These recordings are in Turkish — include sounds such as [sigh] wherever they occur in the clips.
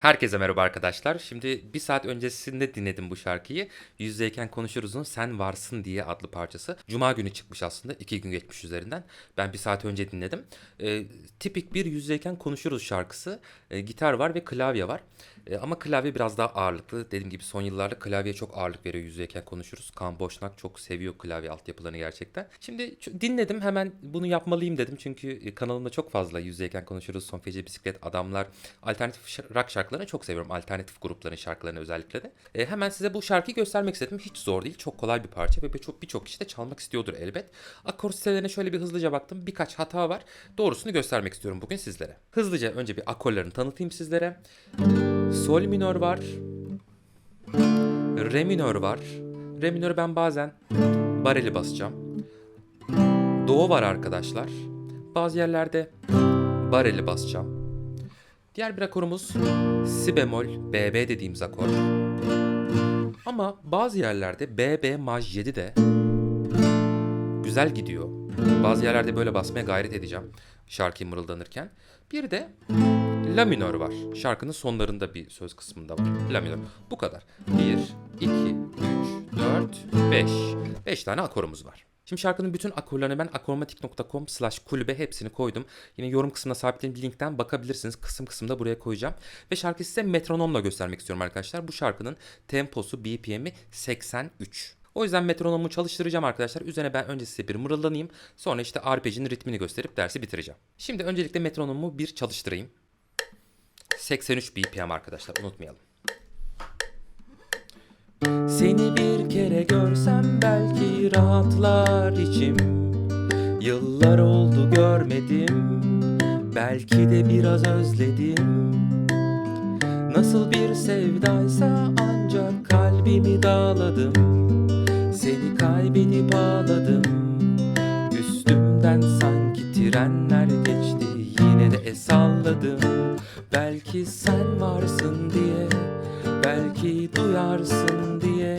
Herkese merhaba arkadaşlar. Şimdi bir saat öncesinde dinledim bu şarkıyı. Yüzdeyken konuşuruzun Sen Varsın diye adlı parçası. Cuma günü çıkmış aslında. iki gün geçmiş üzerinden. Ben bir saat önce dinledim. Ee, tipik bir yüzdeyken konuşuruz şarkısı. Ee, gitar var ve klavye var. Ee, ama klavye biraz daha ağırlıklı. Dediğim gibi son yıllarda klavyeye çok ağırlık veriyor yüzdeyken konuşuruz. Kaan Boşnak çok seviyor klavye altyapılarını gerçekten. Şimdi dinledim hemen bunu yapmalıyım dedim. Çünkü e, kanalımda çok fazla yüzdeyken konuşuruz. Son feci bisiklet adamlar alternatif rock şarkılarını çok seviyorum. Alternatif grupların şarkılarını özellikle de. E, hemen size bu şarkıyı göstermek istedim. Hiç zor değil. Çok kolay bir parça ve birçok birçok kişi de çalmak istiyordur elbet. Akor sitelerine şöyle bir hızlıca baktım. Birkaç hata var. Doğrusunu göstermek istiyorum bugün sizlere. Hızlıca önce bir akorlarını tanıtayım sizlere. Sol minör var. Re minör var. Re minörü ben bazen bareli basacağım. Do var arkadaşlar. Bazı yerlerde bareli basacağım. Diğer bir akorumuz si bemol, bb dediğimiz akor. Ama bazı yerlerde bb maj 7 de güzel gidiyor. Bazı yerlerde böyle basmaya gayret edeceğim şarkıyı mırıldanırken. Bir de La minör var. Şarkının sonlarında bir söz kısmında var. La minör. Bu kadar. 1, 2, 3, 4, 5. 5 tane akorumuz var. Şimdi şarkının bütün akorlarını ben akormatik.com slash kulübe hepsini koydum. Yine yorum kısmına sabitlediğim linkten bakabilirsiniz. Kısım kısımda buraya koyacağım. Ve şarkıyı size metronomla göstermek istiyorum arkadaşlar. Bu şarkının temposu BPM'i 83. O yüzden metronomu çalıştıracağım arkadaşlar. Üzerine ben önce size bir mırıldanayım. Sonra işte arpejinin ritmini gösterip dersi bitireceğim. Şimdi öncelikle metronomu bir çalıştırayım. 83 BPM arkadaşlar unutmayalım. Seni bir kere görsem belki rahatlar içim. Yıllar oldu görmedim Belki de biraz özledim. Nasıl bir sevdaysa ancak kalbimi dağladım. Seni kaybedip ağladım. Üstümden sanki trenler geçti De salladım. Belki sen varsın diye Belki duyarsın diye.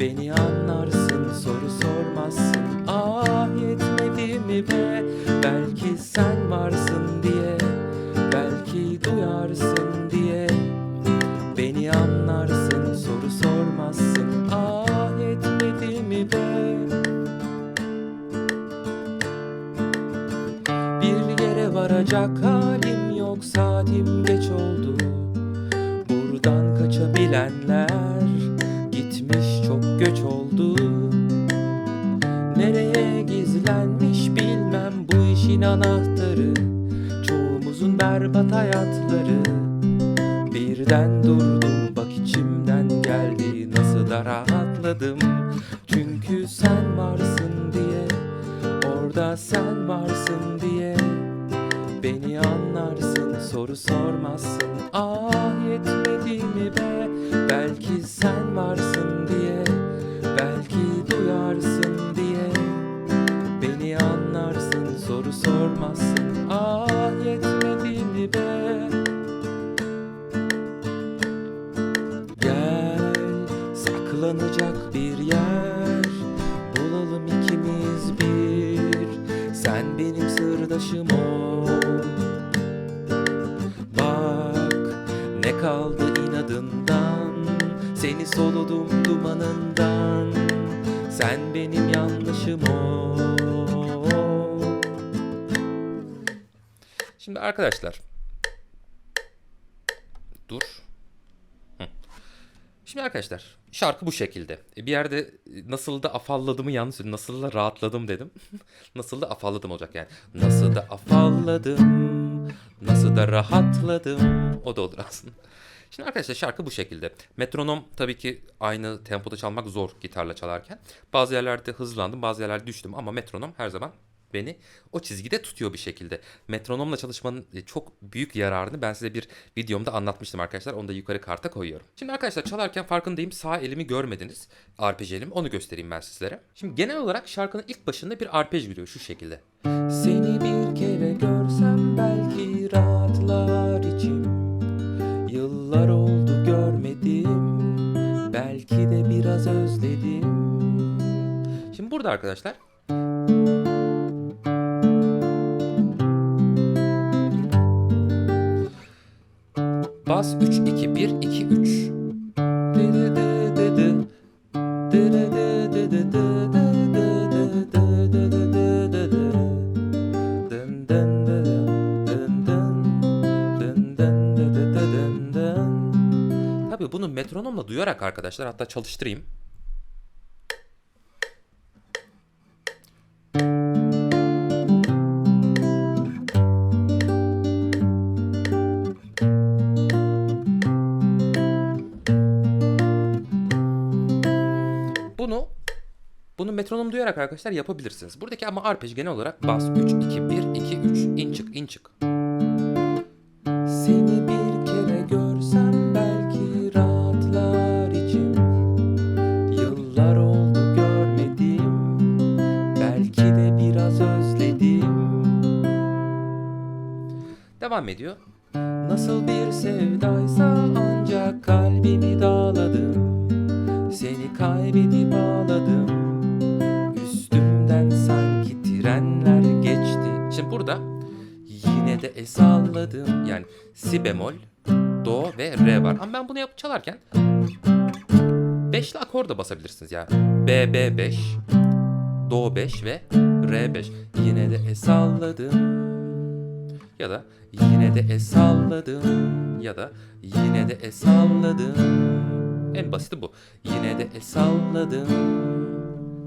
Beni anlarsın soru sormazsın. Ah yetmedi mi be? Belki sen varsın diye Belki duyarsın varacak halim yok saatim geç oldu. Buradan kaçabilenler gitmiş çok göç oldu. Nereye gizlenmiş bilmem bu işin anahtarı. Çoğumuzun berbat hayatları. Birden durdum bak içimden geldi nasıl da rahatladım. Çünkü sen varsın diye Orada sen varsın diye Beni anlarsın soru sormazsın. Ah yetmedi mi be? Belki sen varsın diye kaldı inadından Seni soludum dumanından Sen benim yanlışım ol Şimdi arkadaşlar Dur. Şimdi arkadaşlar şarkı bu şekilde. E, Bir yerde e, nasıl da afalladımı yanlış söyledim. Nasıl da rahatladım dedim. [laughs] nasıl da afalladım olacak yani. Nasıl da afalladım. Nasıl da rahatladım. O da olur aslında. Şimdi arkadaşlar şarkı bu şekilde. Metronom tabii ki aynı tempoda çalmak zor gitarla çalarken. Bazı yerlerde hızlandım, bazı yerlerde düştüm ama metronom her zaman beni o çizgide tutuyor bir şekilde. Metronomla çalışmanın e, çok büyük yararını ben size bir videomda anlatmıştım arkadaşlar. Onu da yukarı karta koyuyorum. Şimdi arkadaşlar çalarken farkındayım sağ elimi görmediniz. Arpej elim. Onu göstereyim ben sizlere. Şimdi genel olarak şarkının ilk başında bir arpej giriyor şu şekilde. Seni burada arkadaşlar. Bas 3 2 1 2 3. Tabii bunu metronomla duyarak arkadaşlar hatta çalıştırayım. Metronom duyarak arkadaşlar yapabilirsiniz. Buradaki ama arpej genel olarak bas 3 2 1 2 3 in çık in çık. Seni bir kere görsem belki rahatlar içim. Yıllar oldu görmedim. Belki de biraz özledim. Devam ediyor. Nasıl bir sevdaysa ancak kalbimi dağladım. Seni kaybedip ağladım. De es salladım. Yani si bemol, do ve re var. Ama ben bunu yap çalarken beşli akor da basabilirsiniz yani. B, B 5, do 5 ve re 5. Yine de es salladım. Ya da yine de es salladım. Ya da yine de es salladım. En basiti bu. Yine de es salladım.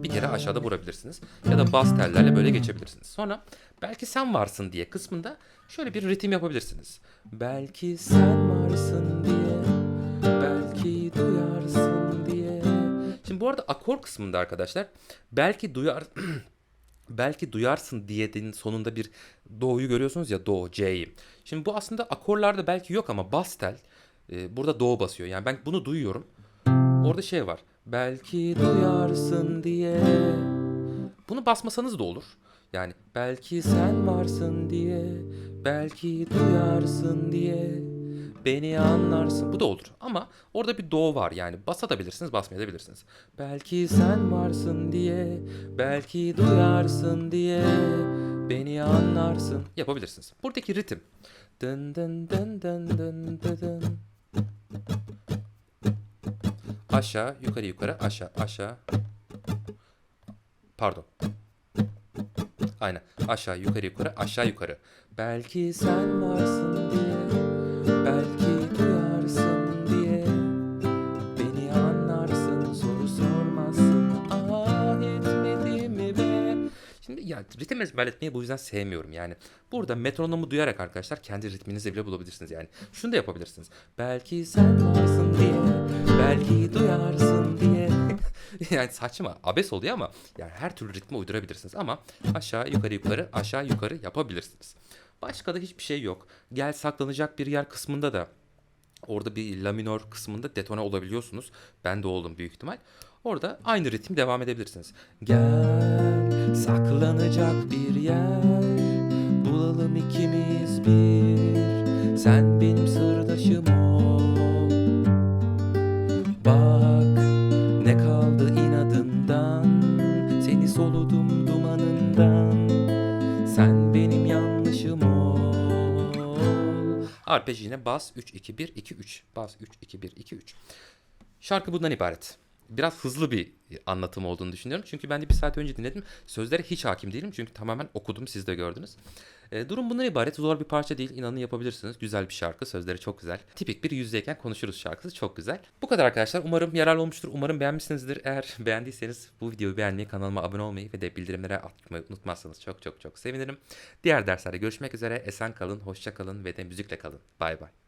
Bir kere aşağıda vurabilirsiniz. Ya da bas tellerle böyle geçebilirsiniz. Sonra belki sen varsın diye kısmında şöyle bir ritim yapabilirsiniz. Belki sen varsın diye, belki duyarsın diye. Şimdi bu arada akor kısmında arkadaşlar belki duyar [clears throat] belki duyarsın diye'nin sonunda bir do'yu görüyorsunuz ya do, c'yi. Şimdi bu aslında akorlarda belki yok ama bas tel e, burada do basıyor. Yani ben bunu duyuyorum. Orada şey var. Belki duyarsın diye. Bunu basmasanız da olur. Yani belki sen varsın diye, belki duyarsın diye, beni anlarsın. Bu da olur. Ama orada bir do var yani basabilirsiniz, basmayabilirsiniz. Belki sen varsın diye, belki duyarsın diye, beni anlarsın. Yapabilirsiniz. Buradaki ritim. Dın dın dın dın dın dın dın. Aşağı, yukarı, yukarı, aşağı, aşağı. Pardon. Aynen. Aşağı, yukarı, yukarı, aşağı, yukarı. Belki sen varsın diye, Şimdi ya ritim ezberletmeyi bu yüzden sevmiyorum yani. Burada metronomu duyarak arkadaşlar kendi ritminizi bile bulabilirsiniz yani. Şunu da yapabilirsiniz. Belki sen varsın diye, belki duyarsın diye. [laughs] yani saçma, abes oluyor ama yani her türlü ritme uydurabilirsiniz ama aşağı yukarı yukarı aşağı yukarı yapabilirsiniz. Başka da hiçbir şey yok. Gel saklanacak bir yer kısmında da Orada bir la minor kısmında detone olabiliyorsunuz. Ben de oldum büyük ihtimal. Orada aynı ritim devam edebilirsiniz. Gel saklanacak bir yer bulalım ikimiz bir. Sen benim sırdaşım ol. Bak ne kaldı inadından Seni soludum dumanından Sen benim yanlışım ol Arpej yine bas 3 2 1 2 3 Bas 3 2 1 2 3 Şarkı bundan ibaret. Biraz hızlı bir anlatım olduğunu düşünüyorum. Çünkü ben de bir saat önce dinledim. Sözlere hiç hakim değilim. Çünkü tamamen okudum. Siz de gördünüz. E, durum bundan ibaret. Zor bir parça değil. İnanın yapabilirsiniz. Güzel bir şarkı. Sözleri çok güzel. Tipik bir yüzdeyken konuşuruz şarkısı. Çok güzel. Bu kadar arkadaşlar. Umarım yararlı olmuştur. Umarım beğenmişsinizdir. Eğer [laughs] beğendiyseniz bu videoyu beğenmeyi, kanalıma abone olmayı ve de bildirimlere atmayı unutmazsanız çok çok çok sevinirim. Diğer derslerde görüşmek üzere. Esen kalın, hoşça kalın ve de müzikle kalın. Bay bay.